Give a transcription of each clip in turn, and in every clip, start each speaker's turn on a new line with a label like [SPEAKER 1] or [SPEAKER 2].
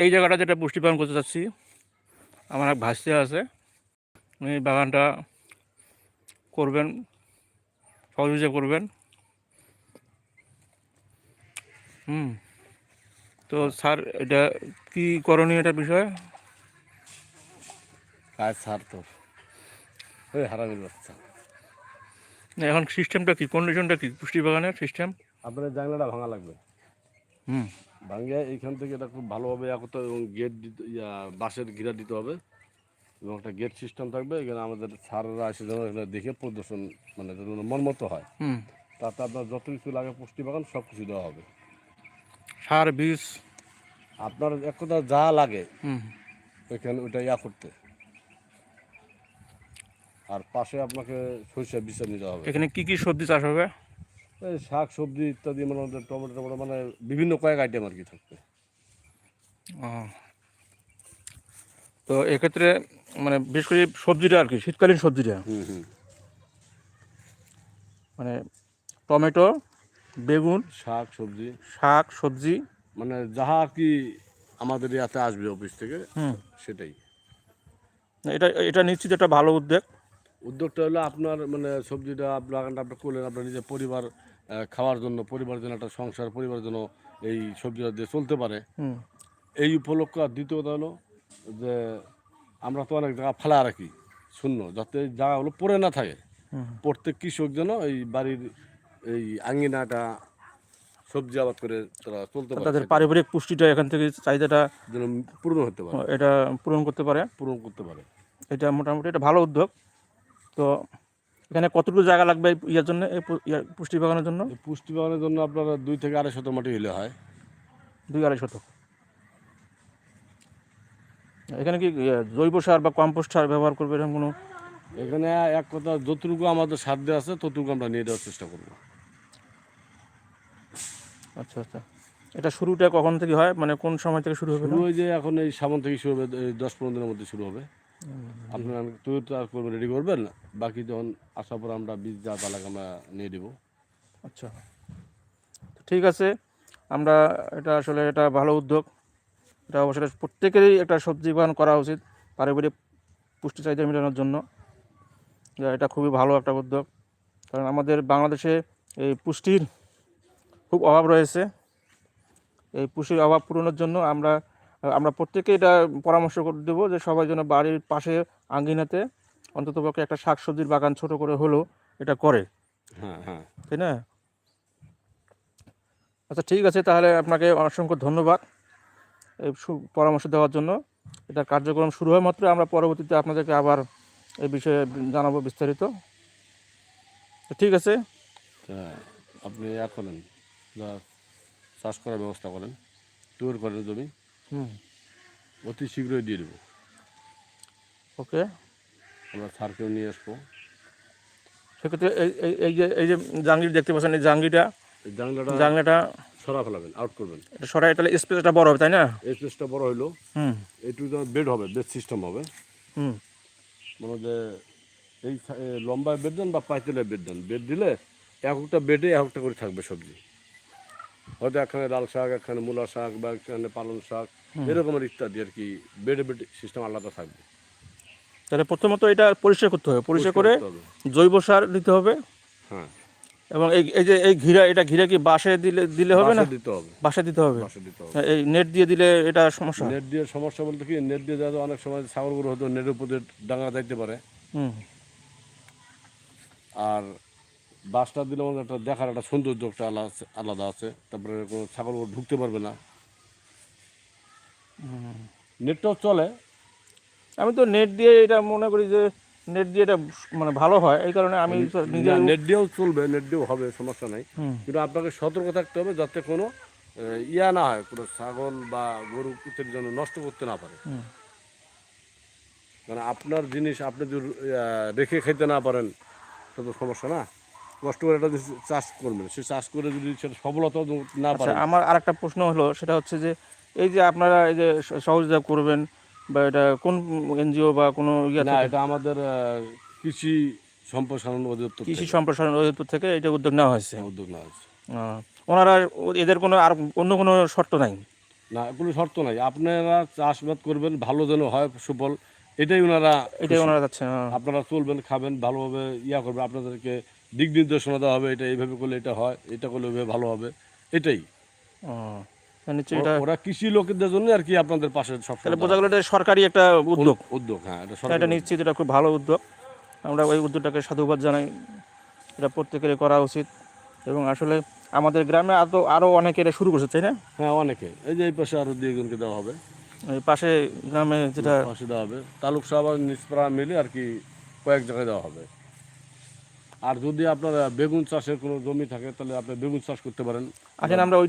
[SPEAKER 1] এই জায়গাটা যেটা পুষ্টি পালন করতে চাচ্ছি আমার এক ভাসতে আছে। উনি বাগানটা করবেন সহযোগিতা করবেন। হুম তো স্যার এটা কি করণীয় এটা বিষয়?
[SPEAKER 2] কাজ স্যার তোর ওই হারামির বাচ্চা
[SPEAKER 1] এখন সিস্টেমটা কি? কন্ডিশনটা কি? পুষ্টি বাগানের সিস্টেম
[SPEAKER 2] আপনার জানলাটা ভাঙা লাগবে।
[SPEAKER 1] হুম।
[SPEAKER 2] ভাঙিয়ে এইখান থেকে এটা খুব ভালোভাবে হবে এবং গেট দিতে ইয়া বাঁশের ঘিরা দিতে হবে। এবং একটা গেট সিস্টেম থাকবে এখানে আমাদের সাররা এসে যেন এখানে দেখে প্রদর্শন মানে যেন মনমতো হয়। তাতে আপনার যত কিছু লাগে পুষ্টি বাগান সব কিছু দেওয়া হবে।
[SPEAKER 1] সার বীজ
[SPEAKER 2] আপনার এক কথা যা লাগে ওইখানে ওইটা ইয়া করতে। আর পাশে আপনাকে সরিষা বিচার নিতে হবে।
[SPEAKER 1] এখানে কি কি সবজি চাষ হবে?
[SPEAKER 2] শাক সবজি ইত্যাদি মানে টমেটো টমেটো মানে বিভিন্ন কয়েক আইটেম আর কি থাকবে।
[SPEAKER 1] তো এক্ষেত্রে মানে বিশেষ করে সবজিটা আর কি শীতকালীন সবজিটা?
[SPEAKER 2] হুম হুম।
[SPEAKER 1] মানে টমেটো বেগুন
[SPEAKER 2] শাক সবজি।
[SPEAKER 1] শাক সবজি?
[SPEAKER 2] মানে যাহা কি আমাদের ইয়াতে আসবে অফিস থেকে সেটাই।
[SPEAKER 1] এটা এটা নিশ্চিত একটা ভালো উদ্যোগ।
[SPEAKER 2] উদ্যোগটা হলো আপনার মানে সবজিটা আপনার বাগানটা আপনি করলেন আপনার নিজের পরিবার খাওয়ার জন্য পরিবারের জন্য একটা সংসার পরিবারের জন্য এই সবজিটা দিয়ে চলতে পারে। এই উপলক্ষ আর দ্বিতীয়ত হলো যে আমরা তো অনেক জায়গা ফেলা রাখি শূন্য যাতে জায়গাগুলো পড়ে না থাকে। প্রত্যেক কৃষক যেন এই বাড়ির এই আঙ্গিনাটা সবজি আবাদ করে তারা চলতে পারে
[SPEAKER 1] তাদের পারিবারিক পুষ্টিটা এখান থেকে চাহিদাটা
[SPEAKER 2] যেন পূরণ হতে পারে।
[SPEAKER 1] এটা পূরণ করতে পারে।
[SPEAKER 2] পূরণ করতে পারে।
[SPEAKER 1] এটা মোটামুটি এটা ভালো উদ্যোগ। তো এখানে কতটুকু জায়গা লাগবে ইয়ার জন্য এই পুষ্টি বাগানের জন্য?
[SPEAKER 2] এই পুষ্টি বাগানের জন্য আপনার দুই থেকে আড়াই শত মাটি হলে হয়।
[SPEAKER 1] দুই আড়াই শতক এখানে কি জৈব সার বা কম্পোস্ট সার ব্যবহার করবে এরকম কোনো?
[SPEAKER 2] এখানে এক কথা যতটুকু আমাদের সাধ্য আছে ততটুকু আমরা নিয়ে দেওয়ার চেষ্টা করব।
[SPEAKER 1] আচ্ছা আচ্ছা। এটা শুরুটা কখন থেকে হয়? মানে কোন সময় থেকে শুরু হবে?
[SPEAKER 2] শুরু হয়ে যে এখন এই সামন থেকে শুরু হবে দশ পনেরো দিনের মধ্যে শুরু হবে। আপনারা তৈরি তো আর করবেন রেডি করবেন? বাকি যখন আসার পর আমরা বীজ যা তালাক আমরা নিয়ে দেবো
[SPEAKER 1] আচ্ছা। তো ঠিক আছে আমরা এটা আসলে এটা ভালো উদ্যোগ। এটা অবশ্যই প্রত্যেকেরই একটা সবজি বাগান করা উচিত পারিবারিক পুষ্টি চাহিদা মেটানোর জন্য। এটা খুবই ভালো একটা উদ্যোগ। কারণ আমাদের বাংলাদেশে এই পুষ্টির খুব অভাব রয়েছে। এই পুষ্টির অভাব পূরণের জন্য আমরা আমরা প্রত্যেকে এটা পরামর্শ করে দেবো যে সবাই যেন বাড়ির পাশে আঙ্গিনাতে অন্ততপক্ষে একটা শাকসবজির বাগান ছোট করে হলেও এটা করে।
[SPEAKER 2] হ্যাঁ হ্যাঁ।
[SPEAKER 1] তাই না? আচ্ছা ঠিক আছে তাহলে আপনাকে অসংখ্য ধন্যবাদ এই পরামর্শ দেওয়ার জন্য। এটা কার্যক্রম শুরু হয় মাত্র আমরা পরবর্তীতে আপনাদেরকে আবার এই বিষয়ে জানাব বিস্তারিত। ঠিক আছে?
[SPEAKER 2] আপনি ইয়া করেন যা চাষ করার ব্যবস্থা করেন তৈরি করেন জমি।
[SPEAKER 1] হুম।
[SPEAKER 2] অতি শীঘ্রই দিয়ে দেবো।
[SPEAKER 1] ওকে।
[SPEAKER 2] আমরা সারকেও নিয়ে আসব।
[SPEAKER 1] সেক্ষেত্রে এই এই- যে এই যে জাঙ্গি দেখতে পাচ্ছেন এই জাঙ্গিটা
[SPEAKER 2] এই জানলাটা
[SPEAKER 1] জাংলাটা
[SPEAKER 2] সরা ফেলাবেন আউট করবেন।
[SPEAKER 1] এটা সরাই তাহলে স্পেসটা বড় হবে তাই না?
[SPEAKER 2] স্পেসটা বড় হইল
[SPEAKER 1] হুম।
[SPEAKER 2] এইটুকু বেড হবে বেড সিস্টেম হবে।
[SPEAKER 1] হুম।
[SPEAKER 2] মানে যে এই লম্বায় বেড দেন বা পাঁচতলায় বেড দেন। বেড দিলে এক একটা বেডে এক একটা করে থাকবে সবজি। হয়তো একখানে লাল শাক একখানে মূলা শাক বা একখানে পালং শাক। এরকমের ইত্যাদি আর কি বেডে বেড সিস্টেম আলাদা থাকবে।
[SPEAKER 1] তাহলে প্রথমত এটা পরিষ্কার করতে হবে। পরিষ্কার করে জৈব সার দিতে হবে।
[SPEAKER 2] হ্যাঁ।
[SPEAKER 1] এবং এই এই যে এই ঘিরা এটা ঘিরা কি বাসে দিলে দিলে হবে না?
[SPEAKER 2] দিতে হবে।
[SPEAKER 1] বাসে দিতে হবে। এই নেট দিয়ে দিলে এটা সমস্যা
[SPEAKER 2] নেট দিয়ে সমস্যা বলতে কি নেট দিয়ে যাতে অনেক সময় ছাগল গরু হয়তো নেটের উপরে ডাঙা যাইতে পারে। আর বাসটা দিলে আমাদের একটা দেখার একটা সৌন্দর্য একটা আলাদা আছে- আলাদা আছে। তারপরে কোনো ছাগল গরু ঢুকতে পারবে না। নেটটাও চলে।
[SPEAKER 1] আমি তো নেট দিয়ে এটা মনে করি যে নেট দিয়ে এটা মানে ভালো হয় এই কারণে আমি নিজে
[SPEAKER 2] নেট দিয়েও চলবে নেট দিয়েও হবে সমস্যা নাই। কিন্তু আপনাকে সতর্ক থাকতে হবে যাতে কোনো ইয়া না হয় কোনো ছাগল বা গরু ইত্যাদি যেন নষ্ট করতে না পারে। মানে আপনার জিনিস আপনি যদি রেখে খেতে না পারেন সেটা তো সমস্যা না। কষ্ট করে যদি চাষ করবেন সে চাষ করে যদি সেটা সফলতা না
[SPEAKER 1] পারে
[SPEAKER 2] পারেন।
[SPEAKER 1] আমার আরেকটা প্রশ্ন হলো সেটা হচ্ছে যে এই যে আপনারা এই যে সহযোগিতা করবেন বা এটা কোন এনজিও বা কোনো
[SPEAKER 2] না এটা আমাদের কৃষি সম্প্রসারণ অধিদপ্তর
[SPEAKER 1] কৃষি সম্প্রসারণ অধিদপ্তর থেকে এটা উদ্যোগ নেওয়া হয়েছে।
[SPEAKER 2] উদ্যোগ নেওয়া হয়েছে।
[SPEAKER 1] ওনারা এদের কোনো আর অন্য কোনো শর্ত নাই?
[SPEAKER 2] না কোনো শর্ত নাই। আপনারা চাষবাদ করবেন ভালো যেন হয় সুফল এটাই ওনারা
[SPEAKER 1] এটাই ওনারা যাচ্ছে হ্যাঁ।
[SPEAKER 2] আপনারা চলবেন খাবেন ভালোভাবে ইয়া করবেন আপনাদেরকে দিক নির্দেশনা দেওয়া হবে এটা এইভাবে করলে এটা হয় এটা করলে ওইভাবে ভালো হবে এটাই।
[SPEAKER 1] নিশ্চয়ই এটা
[SPEAKER 2] ওরা কৃষি লোকেদের জন্য আর কি আপনাদের পাশে সব
[SPEAKER 1] তাহলে বোঝা গেলো এটা সরকারি একটা উদ্যোগ।
[SPEAKER 2] উদ্যোগ হ্যাঁ এটা
[SPEAKER 1] এটা নিশ্চিত এটা খুব ভালো উদ্যোগ। আমরা ওই উদ্যোগটাকে সাধুবাদ জানাই। এটা প্রত্যেকেরই করা উচিত। এবং আসলে আমাদের গ্রামে আরও আরও অনেকে এটা শুরু করছে তাই না?
[SPEAKER 2] হ্যাঁ অনেকে। এই যে এই পাশে আরও দুই একজনকে দেওয়া হবে।
[SPEAKER 1] এই পাশে গ্রামে যেটা
[SPEAKER 2] পাশে দেওয়া হবে। তালুক সাহেব আর নিষ্পাড়া মিলে আর কি কয়েক জায়গায় দেওয়া হবে। আর যদি আপনার বেগুন চাষের কোনো জমি থাকে তাহলে আপনি বেগুন চাষ করতে পারেন।
[SPEAKER 1] আসেন আমরা ওই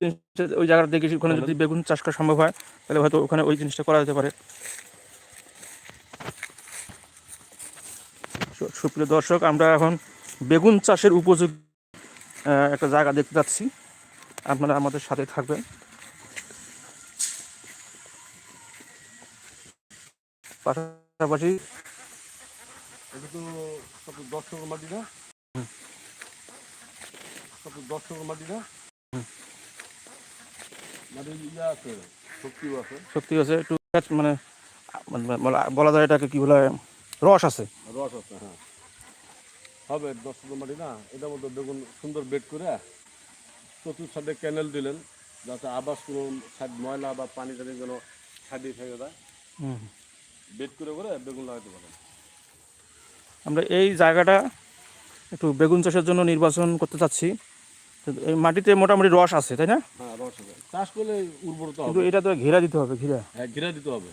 [SPEAKER 1] জিনিসটা- ওই জায়গাটা দেখেছি ওখানে যদি বেগুন চাষ করা সম্ভব হয় তাহলে হয়তো ওখানে ওই জিনিসটা করা যেতে পারে। সুপ্রিয় দর্শক আমরা এখন বেগুন চাষের উপযোগী একটা জায়গা দেখতে যাচ্ছি। আপনারা আমাদের সাথে থাকবেন। পাশাপাশি
[SPEAKER 2] এটা তো মাটি না মাটি না মাটি ইয়ে আছে
[SPEAKER 1] একটু মানে মানে বলা- বলা যায় এটাকে কি বলে রস আছে।
[SPEAKER 2] রস আছে হ্যাঁ। হবে দশ মাটি না এটার মধ্যে বেগুন সুন্দর বেড করে চতুর সাইডে ক্যানেল দিলেন যাতে আবাস কোনো সাইড ময়লা বা পানি টানি যেন সাইডে থেকে যায়। বেড করে করে বেগুন লাগাতে পারেন।
[SPEAKER 1] আমরা এই জায়গাটা একটু বেগুন চাষের জন্য নির্বাচন করতে চাচ্ছি। মাটিতে মোটামুটি রস আছে তাই না?
[SPEAKER 2] হ্যাঁ চাষ করলে উর্বরতা
[SPEAKER 1] কিন্তু এটা তো ঘেরা দিতে হবে ঘিরা।
[SPEAKER 2] হ্যাঁ ঘিরা দিতে হবে।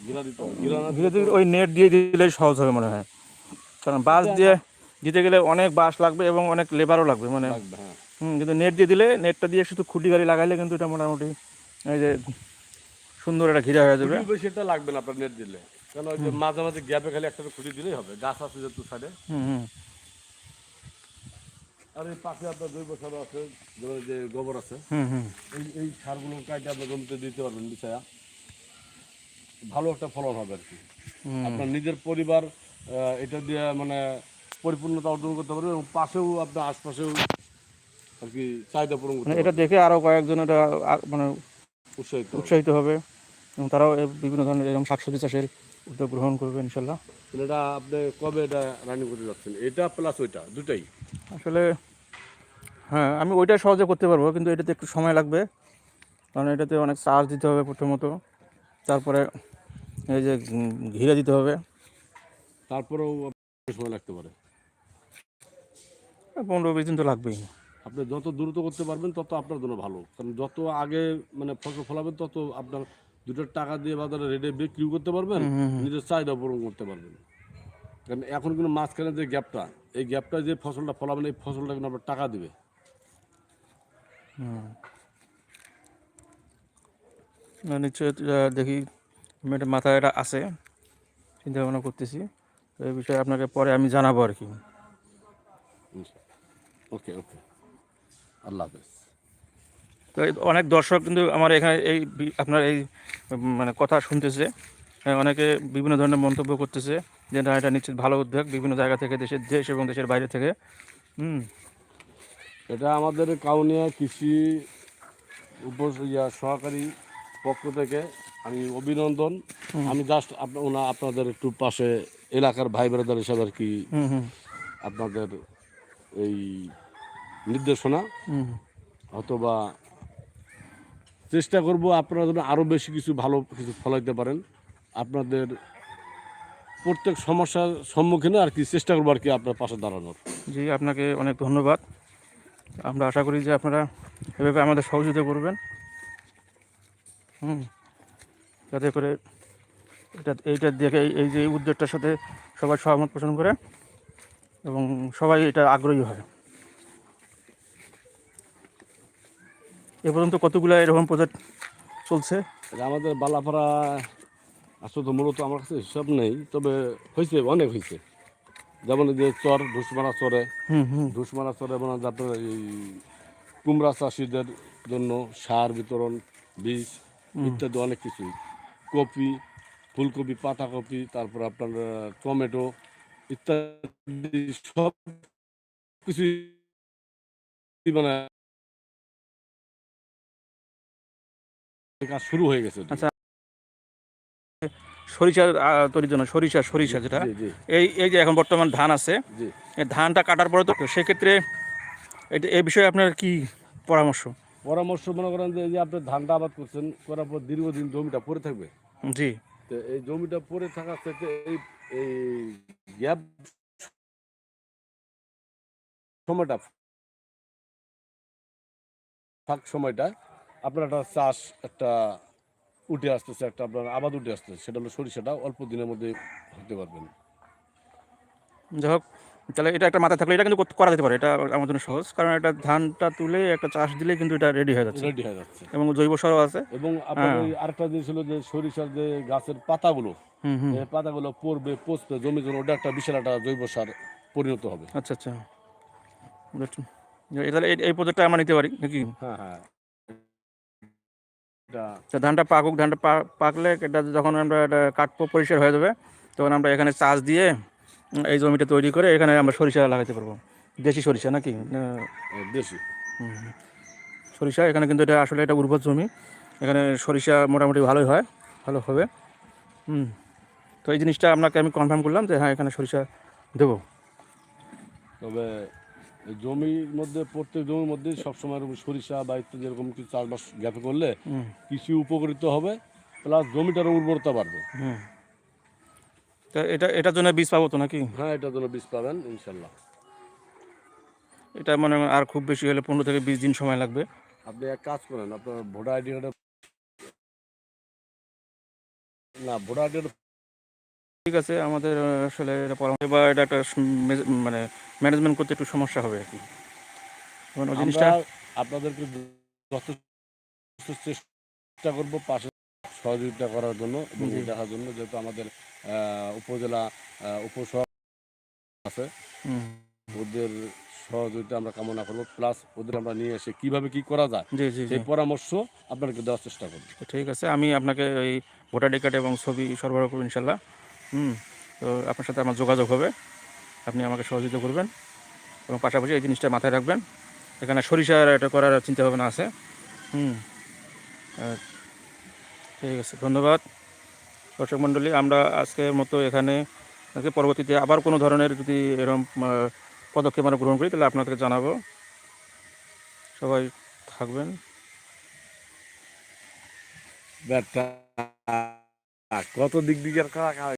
[SPEAKER 2] ঘিরা দিতে হবে। ঘিরা না
[SPEAKER 1] ওই নেট দিয়ে দিলে সহজ হবে মনে হয়। কারণ বাঁশ দিয়ে দিতে গেলে অনেক বাঁশ লাগবে এবং অনেক লেবারও লাগবে মানে হুম কিন্তু নেট দিয়ে দিলে নেটটা দিয়ে শুধু খুঁটি গাড়ি লাগাইলে কিন্তু এটা মোটামুটি এই যে সুন্দর একটা ঘিরা হয়ে যাবে।
[SPEAKER 2] একটা লাগবে না আপনার নেট দিলে। ওই যে মাঝে মাঝে গ্যাপে খালি একটা খুঁটি দিলেই হবে। গাছ আছে যেহেতু সাইডে
[SPEAKER 1] হুম হুম।
[SPEAKER 2] আর এই পাশে আপনার জৈব সার আছে যেমন যে গোবর আছে। এই এই সারগুলো কাটে আপনার জমিতে দিতে পারবেন বিছায়া। ভালো একটা ফলন হবে আর কি। আপনার নিজের পরিবার এটা দিয়ে মানে পরিপূর্ণতা অর্জন করতে পারবে এবং পাশেও আপনার আশপাশেও আর কি চাহিদা পূরণ করতে
[SPEAKER 1] মানে এটা দেখে আরও কয়েকজন এটা মানে
[SPEAKER 2] উৎসাহিত হবে।
[SPEAKER 1] উৎসাহিত হবে। এবং তারাও বিভিন্ন ধরনের এরকম শাকসবজি চাষের উদ্যোগ গ্রহণ করবে ইনশাল্লাহ।
[SPEAKER 2] এটা আপনি কবে এটা রানিং করতে যাচ্ছেন? এটা প্লাস ওইটা দুটাই?
[SPEAKER 1] আসলে হ্যাঁ আমি ওইটা সহজে করতে পারব কিন্তু এটাতে একটু সময় লাগবে। কারণ এটাতে অনেক চার্জ দিতে হবে প্রথমত। তারপরে এই যে ঘিরে দিতে হবে।
[SPEAKER 2] তারপরেও সময় লাগতে পারে।
[SPEAKER 1] পনেরো বিশ দিন তো লাগবেই।
[SPEAKER 2] আপনি যত দ্রুত করতে পারবেন তত আপনার জন্য ভালো। কারণ যত আগে মানে ফসল ফলাবেন তত আপনার দুটো টাকা দিয়ে বাজারে রেডে বিক্রি করতে পারবেন নিজের চাহিদা পূরণ করতে পারবেন। কারণ এখন কিন্তু মাঝখানে যে গ্যাপটা এই গ্যাপটা যে ফসলটা ফলাবেন এই ফসলটা কিন্তু আপনার টাকা দিবে।
[SPEAKER 1] না, নিশ্চয়ই দেখি আমি এটা মাথায় এটা আছে চিন্তা ভাবনা করতেছি। তো এই বিষয়ে আপনাকে পরে আমি জানাব আর কি।
[SPEAKER 2] ওকে ওকে। আল্লাহ হাফেজ।
[SPEAKER 1] তো এই অনেক দর্শক কিন্তু আমার এখানে এই আপনার এই মানে কথা শুনতেছে। হ্যাঁ, অনেকে বিভিন্ন ধরনের মন্তব্য করতেছে যে না এটা নিশ্চিত ভালো উদ্যোগ বিভিন্ন জায়গা থেকে দেশের দেশ এবং দেশের বাইরে থেকে। হুম।
[SPEAKER 2] এটা আমাদের কাউনিয়া কৃষি উপ ইয়া সহকারী পক্ষ থেকে আমি অভিনন্দন। আমি জাস্ট আপনার ওনা আপনাদের একটু পাশে এলাকার ভাই ব্রাদার হিসাবে আর কি আপনাদের এই নির্দেশনা। অথবা চেষ্টা করব আপনারা যেন আরও বেশি কিছু ভালো কিছু ফলাইতে পারেন। আপনাদের প্রত্যেক সমস্যার সম্মুখীনে আর কি চেষ্টা করব আর কি আপনার পাশে দাঁড়ানোর।
[SPEAKER 1] জি, আপনাকে অনেক ধন্যবাদ। আমরা আশা করি যে আপনারা এভাবে আমাদের সহযোগিতা করবেন। হুম, যাতে করে এটা, এইটা দেখে এই- যে উদ্যোগটার সাথে সবাই সহমত পোষণ করে এবং সবাই এটা আগ্রহী হয় এ পর্যন্ত কতগুলো এরকম প্রজেক্ট চলছে?
[SPEAKER 2] আমাদের বালাপাড়া আসলে তো মূলত আমার কাছে হিসাব নেই তবে হয়েছে অনেক হয়েছে। যেমন যে চর ধুসমারা চরে। ধুসমারা চরে মানে আপনার এই কুমড়া চাষিদের জন্য সার বিতরণ বীজ ইত্যাদি অনেক কিছু। কপি ফুলকপি পাতাকপি তারপর আপনার টমেটো ইত্যাদি সব কিছু মানে কাজ শুরু হয়ে গেছে
[SPEAKER 1] আচ্ছা। সরিষা তৈরির জন্য সরিষা সরিষা যেটা। এই এই যে এখন বর্তমান ধান আছে এই ধানটা কাটার পরে তো সেক্ষেত্রে এটা এই বিষয়ে আপনার কি পরামর্শ?
[SPEAKER 2] পরামর্শ মনে করেন যে যে আপনি ধানটা আবাদ করছেন করার পর দীর্ঘদিন জমিটা পড়ে থাকবে।
[SPEAKER 1] জি।
[SPEAKER 2] তো এই জমিটা পড়ে থাকার থেকে এই এই গ্যাপ সময়টা ফাঁক সময়টা আপনার একটা চাষ একটা উঠে আসতেছে একটা আপনার আবাদ উঠে আসতেছে সেটা হলো সরিষাটা অল্প দিনের মধ্যে হতে পারবেন।
[SPEAKER 1] যাই হোক তাহলে এটা একটা মাথায় থাকলে এটা কিন্তু করা যেতে পারে এটা আমার জন্য সহজ। কারণ এটা ধানটা তুলে একটা চাষ দিলে কিন্তু এটা রেডি হয়ে যাচ্ছে।
[SPEAKER 2] রেডি হয়ে যাচ্ছে।
[SPEAKER 1] এবং জৈব সারও আছে।
[SPEAKER 2] এবং আপনার
[SPEAKER 1] হ্যাঁ।
[SPEAKER 2] ওই আরেকটা জিনিস হলো যে সরিষার যে গাছের পাতাগুলো পাতাগুলো পড়বে পচবে জমি জন্য ওটা একটা বিশাল একটা জৈব সার পরিণত হবে।
[SPEAKER 1] আচ্ছা আচ্ছা. এই প্রজেক্টটা আমরা নিতে পারি নাকি?
[SPEAKER 2] হ্যাঁ হ্যাঁ।
[SPEAKER 1] তা ধানটা পাকুক ধানটা পাকলে এটা যখন আমরা এটা কাটবো পরিষ্কার হয়ে যাবে তখন আমরা এখানে চাষ দিয়ে এই জমিটা তৈরি করে এখানে আমরা সরিষা লাগাতে পারব। দেশি সরিষা নাকি?
[SPEAKER 2] দেশি।
[SPEAKER 1] হুম, হুম। সরিষা এখানে কিন্তু এটা আসলে এটা উর্বর জমি। এখানে সরিষা মোটামুটি ভালোই হয় ভালো হবে। হুম তো এই জিনিসটা আপনাকে আমি কনফার্ম করলাম যে হ্যাঁ এখানে সরিষা দেবো।
[SPEAKER 2] তবে জমির মধ্যে প্রত্যেক জমির মধ্যে সবসময় সরিষা বা ইত্যাদি এরকম কিছু চাষবাস গ্যাপে করলে কৃষি উপকৃত হবে প্লাস জমিটার উর্বরতা বাড়বে।
[SPEAKER 1] হুম। তা এটা এটার জন্য বীজ পাবো তো নাকি?
[SPEAKER 2] হ্যাঁ এটার জন্য বীজ পাবেন ইনশাল্লাহ।
[SPEAKER 1] এটা মানে আর খুব বেশি হলে পনেরো থেকে বিশ দিন সময় লাগবে।
[SPEAKER 2] আপনি এক কাজ করেন আপনার ভোটার আইডি কার্ডে না ভোটার আইডি
[SPEAKER 1] ঠিক আছে আমাদের আসলে এটা পরামর্শ বা এটা একটা মানে ম্যানেজমেন্ট করতে একটু সমস্যা হবে আর কি। ওই জিনিসটা
[SPEAKER 2] আপনাদেরকে যথেষ্ট চেষ্টা করব পাশে সহযোগিতা করার জন্য দেখার জন্য যেহেতু আমাদের উপজেলা আহ, উপসহ আছে। ওদের সহযোগিতা আমরা কামনা করব। প্লাস ওদের আমরা নিয়ে এসে কীভাবে কি করা যায় সেই পরামর্শ আপনাদেরকে দেওয়ার চেষ্টা করব।
[SPEAKER 1] ঠিক আছে আমি আপনাকে এই ভোটার কার্ড এবং ছবি সরবরাহ করব ইনশাল্লাহ। হুম, তো আপনার সাথে আমার যোগাযোগ হবে। আপনি আমাকে সহযোগিতা করবেন এবং পাশাপাশি এই জিনিসটা মাথায় রাখবেন। এখানে সরিষার এটা করার চিন্তা ভাবনা আছে। হুম ঠিক আছে, ধন্যবাদ। দর্শক মণ্ডলী, আমরা আজকের মতো এখানে আজকে পরবর্তীতে আবার কোনো ধরনের যদি এরকম পদক্ষেপ আমরা গ্রহণ করি, তাহলে আপনাদেরকে জানাব। সবাই থাকবেন।
[SPEAKER 2] কত দিক দিকের